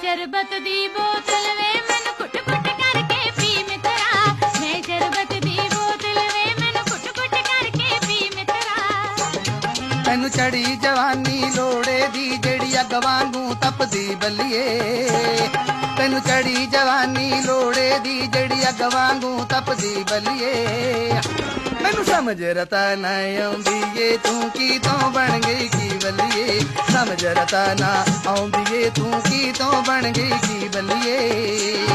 ਸ਼ਰਬਤ ਦੀ ਬੋਤਲ ਵੇ, ਮੈਨੂੰ ਘੁੱਟ ਘੁੱਟ ਕਰਕੇ ਪੀ ਮਿੱਤਰਾ। ਮੈਂ ਸ਼ਰਬਤ ਦੀ ਬੋਤਲ ਵੇ, ਮੈਨੂੰ ਘੁੱਟ ਘੁੱਟ ਕਰਕੇ ਪੀ ਮਿੱਤਰਾ। ਤੈਨੂੰ ਚੜੀ ਜਵਾਨੀ ਲੋੜੇ ਦੀ, ਜਿਹੜੀ ਅੱਗ ਵਾਂਗੂ ਤਪਦੀ ਬੱਲੀਏ। ਤੈਨੂੰ ਚੜੀ ਜਵਾਨੀ ਲੋੜੇ ਦੀ, ਜਿਹੜੀ ਅੱਗ ਵਾਂਗੂ ਤਪਦੀ ਬਲੀਏ। ਮੈਨੂੰ ਸਮਝ ਰਤਾ ਨਾ ਆਉਂਦੀ ਏ, ਤੂੰ ਕੀ ਤੋਂ ਬਣ ਗਈ ਕੀ ਬੱਲੀਏ? ਸਮਝ ਰਤਾ ਨਾ ਆਉਂਦੀ ਏ, ਤੂੰ ਕੀ ਤੋਂ ਬਣ ਗਈ ਕੀ ਬਲੀਏ?